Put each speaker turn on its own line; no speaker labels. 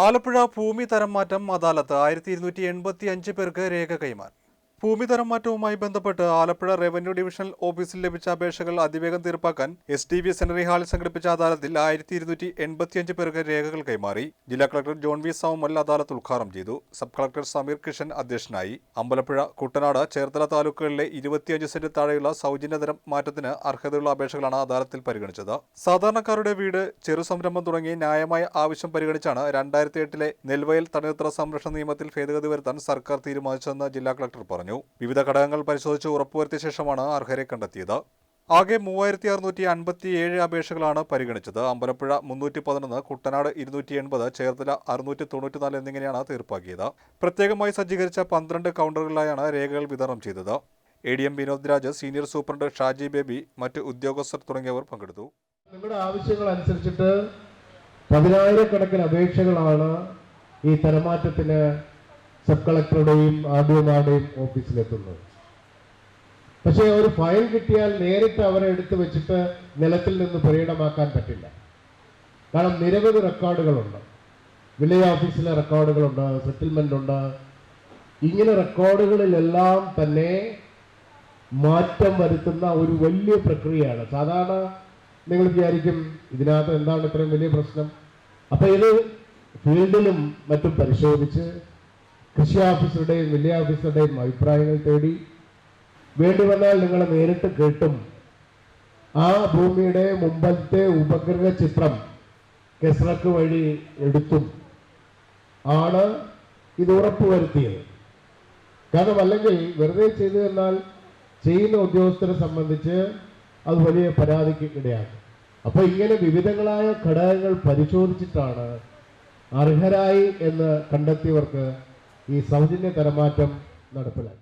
ആലപ്പുഴ ഭൂമി തരം മാറ്റം അദാലത്ത് ആയിരത്തി ഇരുന്നൂറ്റി എൺപത്തി അഞ്ച് പേർക്ക് രേഖ കൈമാറി ഭൂമി തരം മാറ്റവുമായി ബന്ധപ്പെട്ട് ആലപ്പുഴ റവന്യൂ ഡിവിഷണൽ ഓഫീസിൽ ലഭിച്ച അപേക്ഷകൾ അതിവേഗം തീർപ്പാക്കാൻ എസ് ഡി ബി സെനറി ഹാളിൽ സംഘടിപ്പിച്ച അദാലത്തിൽ ആയിരത്തി ഇരുന്നൂറ്റി എൺപത്തിയഞ്ച് പേർക്ക് രേഖകൾ കൈമാറി. ജില്ലാ കളക്ടർ ജോൺ വി സാമൽ അദാലത്ത് ഉദ്ഘാടനം ചെയ്തു. സബ് കളക്ടർ സമീർ കിഷൻ അധ്യക്ഷനായി. അമ്പലപ്പുഴ കുട്ടനാട് ചേർത്തല താലൂക്കുകളിലെ ഇരുപത്തിയഞ്ച് സെന്റ് താഴെയുള്ള സൗജന്യതരം മാറ്റത്തിന് അർഹതയുള്ള അപേക്ഷകളാണ് അദാലത്തിൽ പരിഗണിച്ചത്. സാധാരണക്കാരുടെ വീട് ചെറു സംരംഭം തുടങ്ങി ന്യായമായ ആവശ്യം പരിഗണിച്ചാണ് രണ്ടായിരത്തി എട്ടിലെ നെൽവയൽ തണ്ണീർത്തറ സംരക്ഷണ നിയമത്തിൽ ഭേദഗതി വരുത്താൻ സർക്കാർ തീരുമാനിച്ചതെന്ന് ജില്ലാ കളക്ടർ പറഞ്ഞു. വിവിധ ഘടകങ്ങൾ പരിശോധിച്ച് ഉറപ്പുവരുത്തിയ ശേഷമാണ് അർഹരെ കണ്ടെത്തിയത്. ആകെ മൂവായിരത്തി അറുന്നൂറ്റി അൻപത്തി ഏഴ് അപേക്ഷകളാണ് പരിഗണിച്ചത്. അമ്പലപ്പുഴ മുന്നൂറ്റി പതിനൊന്ന് കുട്ടനാട് ഇരുന്നൂറ്റി എൺപത് ചേർത്തല അറുന്നൂറ്റി തൊണ്ണൂറ്റിനാല് എന്നിങ്ങനെയാണ് തീർപ്പാക്കിയത്. പ്രത്യേകമായി സജ്ജീകരിച്ച പന്ത്രണ്ട് കൗണ്ടറുകളിലായാണ് രേഖകൾ വിതരണം ചെയ്തത്. A D M Vinod Raj senior superintendent Shaji Baby മറ്റ് ഉദ്യോഗസ്ഥർ തുടങ്ങിയവർ പങ്കെടുത്തു.
നിങ്ങളുടെ ആവശ്യങ്ങൾ അനുസരിച്ചിട്ട് പതിനായിരക്കണക്കിന് അപേക്ഷകളാണ് ഈ തരമാറ്റത്തിന് സബ് കളക്ടറുടെയും ഒമാരുടെയും ഓഫീസിലെത്തുന്നത് പക്ഷേ ഒരു ഫയൽ കിട്ടിയാൽ നേരിട്ട് അവരെ എടുത്തു വെച്ചിട്ട് നിലത്തിൽ നിന്ന് പരിണമാക്കാൻ പറ്റില്ല. കാരണം നിരവധി റെക്കോർഡുകളുണ്ട്. വില്ലേജ് ഓഫീസിലെ റെക്കോർഡുകളുണ്ട് സെറ്റിൽമെന്റ് ഉണ്ട് ഇങ്ങനെ റെക്കോർഡുകളിലെല്ലാം തന്നെ മാറ്റം വരുത്തുന്ന ഒരു വലിയ പ്രക്രിയയാണ്. സാധാരണ നിങ്ങൾ വിചാരിക്കും ഇതിനകത്ത് എന്താണ് ഇത്രയും വലിയ പ്രശ്നം? അപ്പൊ ഇത് ഫീൽഡിലും മറ്റും പരിശോധിച്ച് കൃഷി ഓഫീസറുടെയും വില്ലേജ് ഓഫീസറുടെയും അഭിപ്രായങ്ങൾ തേടി വേണ്ടി വന്നാൽ നിങ്ങൾ നേരിട്ട് കേട്ടും. ആ ഭൂമിയുടെ മുമ്പത്തെ ഉപഗ്രഹ ചിത്രം കെസ്റക്ക് വഴി എടുത്തും ആണ് ഇത് ഉറപ്പുവരുത്തിയത്. കാരണം അല്ലെങ്കിൽ വെറുതെ ചെയ്തു എന്നാൽ ചെയ്യുന്ന ഉദ്യോഗസ്ഥരെ സംബന്ധിച്ച് അത് വലിയ പരാതിക്ക് ഇടയാക്കും. അപ്പോൾ ഇങ്ങനെ വിവിധങ്ങളായ ഘടകങ്ങൾ പരിശോധിച്ചിട്ടാണ് അർഹരായി എന്ന് കണ്ടെത്തിയവർക്ക് ഈ സൗജന്യ തരമാറ്റം നടപ്പിലാക്കി.